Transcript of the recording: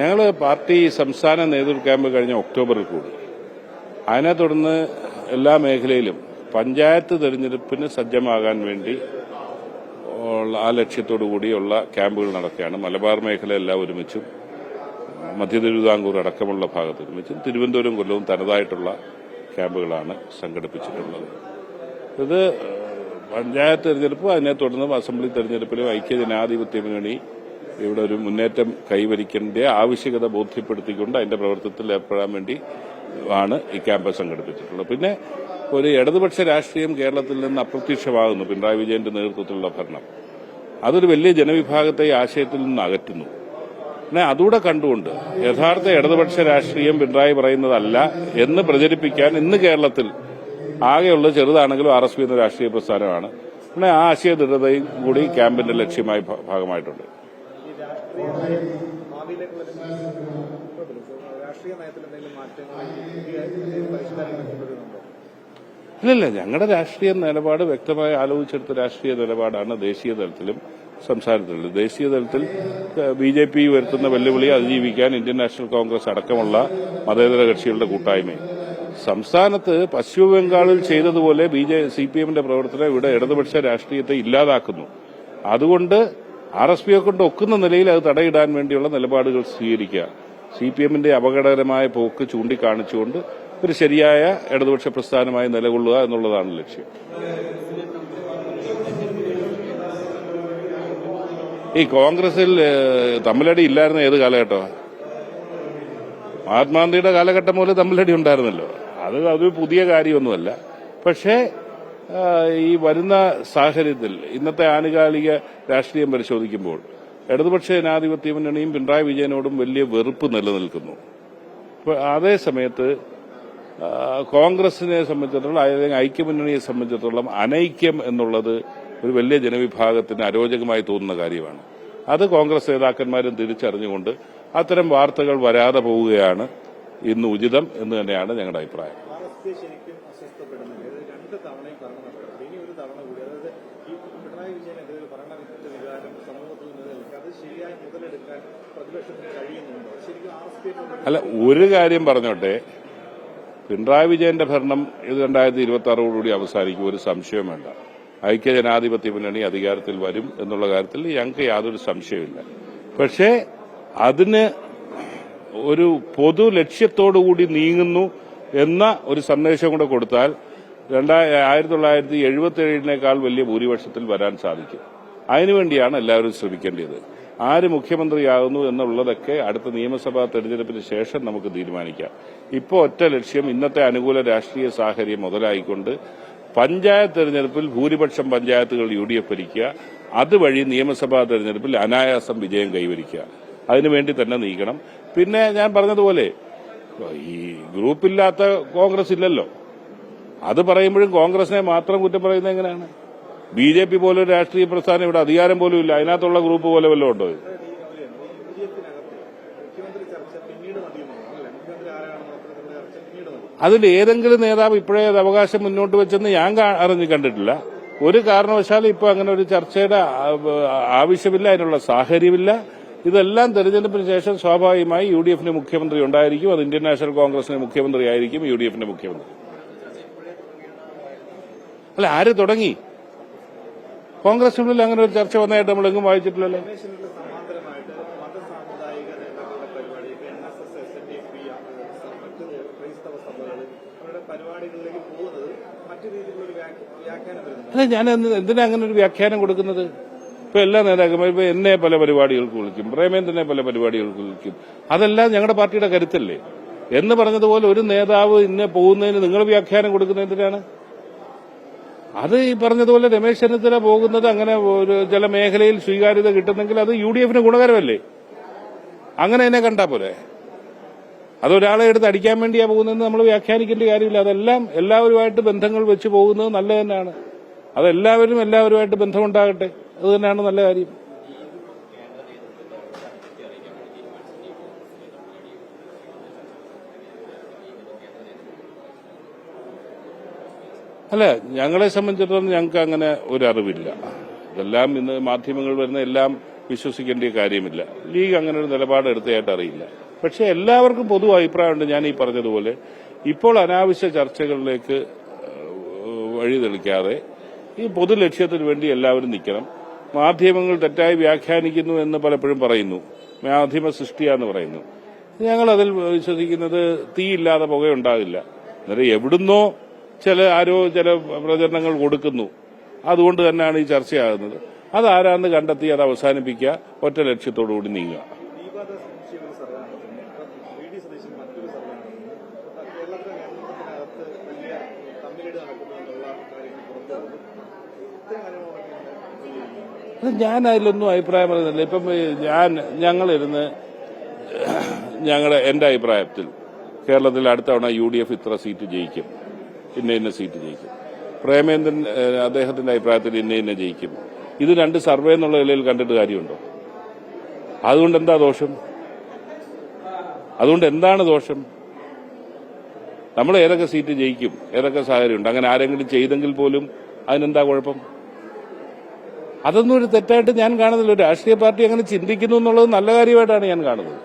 ഞങ്ങൾ പാർട്ടി സംസ്ഥാന നേതൃത്വ ക്യാമ്പ് കഴിഞ്ഞ ഒക്ടോബറിൽ കൂടി. അതിനെ തുടർന്ന് എല്ലാ മേഖലയിലും പഞ്ചായത്ത് തെരഞ്ഞെടുപ്പിന് സജ്ജമാകാൻ വേണ്ടി ആ ലക്ഷ്യത്തോടു കൂടിയുള്ള ക്യാമ്പുകൾ നടക്കുകയാണ്. മലബാർ മേഖല എല്ലാം ഒരുമിച്ചും മധ്യ തിരുവിതാംകൂർ അടക്കമുള്ള ഭാഗത്ത് ഒരുമിച്ചും തിരുവനന്തപുരം കൊല്ലവും തനതായിട്ടുള്ള ക്യാമ്പുകളാണ് സംഘടിപ്പിച്ചിട്ടുള്ളത്. ഇത് പഞ്ചായത്ത് തെരഞ്ഞെടുപ്പും അതിനെ തുടർന്ന് അസംബ്ലി തെരഞ്ഞെടുപ്പിലും ഐക്യ ജനാധിപത്യ മുന്നണി ഇവിടെ ഒരു മുന്നേറ്റം കൈവരിക്കേണ്ട ആവശ്യകത ബോധ്യപ്പെടുത്തിക്കൊണ്ട് അതിന്റെ പ്രവർത്തനത്തിൽ ഏർപ്പെടാൻ വേണ്ടി ആണ് ഈ ക്യാമ്പസ് സംഘടിപ്പിച്ചിട്ടുള്ളത്. പിന്നെ ഒരു ഇടതുപക്ഷ രാഷ്ട്രീയം കേരളത്തിൽ നിന്ന് അപ്രത്യക്ഷമാകുന്നു പിണറായി വിജയന്റെ നേതൃത്വത്തിലുള്ള ഭരണം. അതൊരു വലിയ ജനവിഭാഗത്തെ ആശയത്തിൽ നിന്ന് അകറ്റുന്നു. പിന്നെ അതുകൂടെ കണ്ടുകൊണ്ട് യഥാർത്ഥ ഇടതുപക്ഷ രാഷ്ട്രീയം പിണറായി പറയുന്നതല്ല എന്ന് പ്രചരിപ്പിക്കാൻ ഇന്ന് കേരളത്തിൽ ആകെയുള്ള ചെറുതാണെങ്കിലും ആർ എസ് പി എന്ന രാഷ്ട്രീയ പ്രസ്ഥാനമാണ്. പിന്നെ ആ ആശയ ദൃഢതയും കൂടി ക്യാമ്പിന്റെ ലക്ഷ്യമായി ഭാഗമായിട്ടുണ്ട്. ഇല്ലില്ല ഞങ്ങളുടെ രാഷ്ട്രീയ നിലപാട് വ്യക്തമായി ആലോചിച്ചെടുത്ത രാഷ്ട്രീയ നിലപാടാണ് ദേശീയ തലത്തിലും സംസാരത്തിലുള്ളത് ദേശീയ തലത്തിൽ ബി ജെ പി വരുത്തുന്ന വെല്ലുവിളി അതിജീവിക്കാൻ ഇന്ത്യൻ നാഷണൽ കോൺഗ്രസ് അടക്കമുള്ള മതേതര കക്ഷികളുടെ കൂട്ടായ്മയും സംസ്ഥാനത്ത് പശ്ചിമ ബംഗാളിൽ ചെയ്തതുപോലെ ബി ജെ സി പി എമ്മിന്റെ പ്രവർത്തനം ഇവിടെ ഇടതുപക്ഷ രാഷ്ട്രീയത്തെ ഇല്ലാതാക്കുന്നു. അതുകൊണ്ട് ആർ എസ് പിയെ കൊണ്ട് ഒക്കുന്ന നിലയിൽ അത് തടയിടാൻ വേണ്ടിയുള്ള നിലപാടുകൾ സ്വീകരിക്കുക. സി പി എമ്മിന്റെ അപകടകരമായ പോക്ക് ചൂണ്ടിക്കാണിച്ചുകൊണ്ട് ഒരു ശരിയായ ഇടതുപക്ഷ പ്രസ്ഥാനമായി നിലകൊള്ളുക എന്നുള്ളതാണ് ലക്ഷ്യം. ഈ കോൺഗ്രസിൽ തമ്മിലടി ഇല്ലായിരുന്ന ഏത് കാലഘട്ടമാണ് മഹാത്മാഗാന്ധിയുടെ കാലഘട്ടം പോലെ തമ്മിലടി ഉണ്ടായിരുന്നല്ലോ. അത് അതൊരു പുതിയ കാര്യമൊന്നുമല്ല. പക്ഷേ ഈ വരുന്ന സാഹചര്യത്തിൽ ഇന്നത്തെ ആനുകാലിക രാഷ്ട്രീയം പരിശോധിക്കുമ്പോൾ ഇടതുപക്ഷ ജനാധിപത്യ മുന്നണിയും പിണറായി വിജയനോടും വലിയ വെറുപ്പ് നിലനിൽക്കുന്നു. അതേ സമയത്ത് കോൺഗ്രസിനെ സംബന്ധിച്ചിടത്തോളം അല്ലെങ്കിൽ ഐക്യമുന്നണിയെ സംബന്ധിച്ചിടത്തോളം അനൈക്യം എന്നുള്ളത് ഒരു വലിയ ജനവിഭാഗത്തിന് അരോചകമായി തോന്നുന്ന കാര്യമാണ്. അത് കോൺഗ്രസ് നേതാക്കന്മാരും തിരിച്ചറിഞ്ഞുകൊണ്ട് അത്തരം വാർത്തകൾ വരാതെ പോവുകയാണ് ഇന്ന് ഉചിതം എന്ന് തന്നെയാണ് ഞങ്ങളുടെ അഭിപ്രായം ആർ എസ് പി ശരിക്കും അസ്വസ്ഥപ്പെടുന്നില്ല ഇത് രണ്ട് തവണയും ഭരണം നഷ്ടപ്പെട്ടു ഇനി ഒരു തവണ കൂടി അതായത് ഈ പിണറായി വിജയനെതിരെ ഒരു ഭരണവിരുദ്ധ വികാരം സമൂഹത്തിൽ നിലനിൽക്കുക അത് ശരിയായി മുതലെടുക്കാൻ പ്രതിപക്ഷത്തിന് കഴിയുന്നുണ്ടോ ശരിക്കും ആർ എസ് പി അല്ല ഒരു കാര്യം പറഞ്ഞോട്ടെ. പിണറായി വിജയന്റെ ഭരണം ഇത് രണ്ടായിരത്തി ഇരുപത്തി ആറോടുകൂടി അവസാനിക്കും ഒരു സംശയം വേണ്ട. ഐക്യജനാധിപത്യ മുന്നണി അധികാരത്തിൽ വരും എന്നുള്ള കാര്യത്തിൽ ഞങ്ങൾക്ക് യാതൊരു സംശയമില്ല പക്ഷേ അതിന് ഒരു പൊതു ലക്ഷ്യത്തോടുകൂടി നീങ്ങുന്നു എന്ന ഒരു സന്ദേശം കൂടെ കൊടുത്താൽ രണ്ടായി ആയിരത്തി തൊള്ളായിരത്തി എഴുപത്തി ഏഴിനേക്കാൾ വലിയ ഭൂരിപക്ഷത്തിൽ വരാൻ സാധിക്കും. അതിനുവേണ്ടിയാണ് എല്ലാവരും ശ്രമിക്കേണ്ടത് ആര് മുഖ്യമന്ത്രിയാകുന്നു എന്നുള്ളതൊക്കെ അടുത്ത നിയമസഭാ തെരഞ്ഞെടുപ്പിന് ശേഷം നമുക്ക് തീരുമാനിക്കാം. ഇപ്പോൾ ഒറ്റ ലക്ഷ്യം ഇന്നത്തെ അനുകൂല രാഷ്ട്രീയ സാഹചര്യം മുതലായിക്കൊണ്ട് പഞ്ചായത്ത് തെരഞ്ഞെടുപ്പിൽ ഭൂരിപക്ഷം പഞ്ചായത്തുകൾ യു ഡി എഫ് ഭരിക്കുക. അതുവഴി നിയമസഭാ തെരഞ്ഞെടുപ്പിൽ അനായാസം വിജയം കൈവരിക്കുക. അതിനുവേണ്ടി തന്നെ നീക്കണം പിന്നെ ഞാൻ പറഞ്ഞതുപോലെ ഈ ഗ്രൂപ്പില്ലാത്ത കോൺഗ്രസ് ഇല്ലല്ലോ. അത് പറയുമ്പോഴും കോൺഗ്രസിനെ മാത്രം കുറ്റം പറയുന്നത് എങ്ങനെയാണ്? ബി ജെ പി പോലൊരു രാഷ്ട്രീയ പ്രസ്ഥാനം ഇവിടെ അധികാരം പോലും ഇല്ല. അതിനകത്തുള്ള ഗ്രൂപ്പ് പോലെ വല്ലതും ഉണ്ടോ? അതിൽ ഏതെങ്കിലും നേതാവ് ഇപ്പോഴേ അത് അവകാശം മുന്നോട്ട് വെച്ചെന്ന് ഞാൻ അറിഞ്ഞു അറിഞ്ഞ് കണ്ടിട്ടില്ല. ഒരു കാരണവശാലും ഇപ്പൊ അങ്ങനെ ഒരു ചർച്ചയുടെ ആവശ്യമില്ല അതിനുള്ള സാഹചര്യമില്ല. ഇതെല്ലാം തെരഞ്ഞെടുപ്പിന് ശേഷം സ്വാഭാവികമായി യു ഡി എഫിന് മുഖ്യമന്ത്രി ഉണ്ടായിരിക്കും. അത് ഇന്ത്യൻ നാഷണൽ കോൺഗ്രസിന് മുഖ്യമന്ത്രി ആയിരിക്കും യു ഡി എഫിന്റെ മുഖ്യമന്ത്രി. അല്ല ആര് തുടങ്ങി? കോൺഗ്രസിനുള്ളിൽ അങ്ങനെ ഒരു ചർച്ച വന്നതായിട്ട് നമ്മൾ എങ്ങും വായിച്ചിട്ടില്ലല്ലോ. അല്ല ഞാൻ എന്തിനാ അങ്ങനെ ഒരു വ്യാഖ്യാനം കൊടുക്കുന്നത്? ഇപ്പൊ എല്ലാ നേതാക്കന്മാരും ഇപ്പൊ എന്നെ പല പരിപാടികൾക്ക് വിളിക്കും പ്രേമേന്ദ്രനെ പല പരിപാടികൾക്ക് വിളിക്കും. അതെല്ലാം ഞങ്ങളുടെ പാർട്ടിയുടെ കരുത്തല്ലേ? എന്ന് പറഞ്ഞതുപോലെ ഒരു നേതാവ് ഇന്നെ പോകുന്നതിന് നിങ്ങൾ വ്യാഖ്യാനം കൊടുക്കുന്നതിനാണ് അത് ഈ പറഞ്ഞതുപോലെ രമേശ് ചെന്നിത്തല പോകുന്നത് അങ്ങനെ ചില മേഖലയിൽ സ്വീകാര്യത കിട്ടുന്നെങ്കിൽ അത് യു ഡി എഫിന് ഗുണകരമല്ലേ? അങ്ങനെ എന്നെ കണ്ടാ പോലെ അതൊരാളെ എടുത്ത് അടിക്കാൻ വേണ്ടിയാ പോകുന്നതെന്ന് നമ്മൾ വ്യാഖ്യാനിക്കേണ്ട കാര്യമില്ല. അതെല്ലാം എല്ലാവരുമായിട്ട് ബന്ധങ്ങൾ വെച്ച് പോകുന്നത് നല്ലത് തന്നെയാണ്. അതെല്ലാവരും എല്ലാവരുമായിട്ട് ബന്ധമുണ്ടാകട്ടെ. അത് തന്നെയാണ് നല്ല കാര്യം. അല്ല ഞങ്ങളെ സംബന്ധിച്ചിടത്തോളം ഞങ്ങൾക്ക് അങ്ങനെ ഒരു അറിവില്ല ഇതെല്ലാം ഇന്ന് മാധ്യമങ്ങൾ വരുന്ന എല്ലാം വിശ്വസിക്കേണ്ട കാര്യമില്ല. ലീഗ് അങ്ങനെ ഒരു നിലപാട് എടുത്തതായിട്ട് അറിയില്ല. പക്ഷെ എല്ലാവർക്കും പൊതു അഭിപ്രായമുണ്ട് ഞാൻ ഈ പറഞ്ഞതുപോലെ. ഇപ്പോൾ അനാവശ്യ ചർച്ചകളിലേക്ക് വഴി തെളിക്കാതെ ഈ പൊതു ലക്ഷ്യത്തിന് വേണ്ടി എല്ലാവരും നിൽക്കണം. മാധ്യമങ്ങൾ തെറ്റായി വ്യാഖ്യാനിക്കുന്നു എന്ന് പലപ്പോഴും പറയുന്നു. മാധ്യമ സൃഷ്ടിയാന്ന് പറയുന്നു. ഞങ്ങൾ അതിൽ വിശ്വസിക്കുന്നത് തീയില്ലാതെ പുകയുണ്ടാകില്ല. അന്നേരം എവിടുന്നോ ചില ആരോ ചില പ്രചരണങ്ങൾ കൊടുക്കുന്നു. അതുകൊണ്ട് തന്നെയാണ് ഈ ചർച്ചയാകുന്നത്. അതാരാന്ന് കണ്ടെത്തി അത് അവസാനിപ്പിക്കുക. ഒറ്റ ലക്ഷ്യത്തോടുകൂടി നീങ്ങുക. ഞാൻ അതിലൊന്നും അഭിപ്രായം പറയുന്നില്ല. ഇപ്പം ഞാൻ ഞങ്ങളിരുന്ന് ഞങ്ങളുടെ എന്റെ അഭിപ്രായത്തിൽ കേരളത്തിൽ അടുത്തവണ യു ഡി എഫ് ഇത്ര സീറ്റ് ജയിക്കും. ഇന്ന ഇന്ന സീറ്റ് ജയിക്കും. പ്രേമേന്ദ്രൻ അദ്ദേഹത്തിന്റെ അഭിപ്രായത്തിൽ ഇന്ന ഇന്ന ജയിക്കും. ഇത് രണ്ട് സർവേ എന്നുള്ള നിലയിൽ കണ്ടിട്ട് കാര്യമുണ്ടോ? അതുകൊണ്ട് എന്താ ദോഷം? അതുകൊണ്ട് എന്താണ് ദോഷം? നമ്മൾ ഏതൊക്കെ സീറ്റ് ജയിക്കും? ഏതൊക്കെ സാഹചര്യമുണ്ട്? അങ്ങനെ ആരെങ്കിലും ചെയ്തെങ്കിൽ പോലും അതിനെന്താ കുഴപ്പം? അതൊന്നും ഒരു തെറ്റായിട്ട് ഞാൻ കാണുന്നില്ല. രാഷ്ട്രീയ പാർട്ടി അങ്ങനെ ചിന്തിക്കുന്നു എന്നുള്ളത് നല്ല കാര്യമായിട്ടാണ് ഞാൻ കാണുന്നത്.